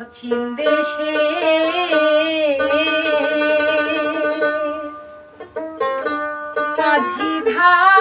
অচিন দেশে। কাজী ভাই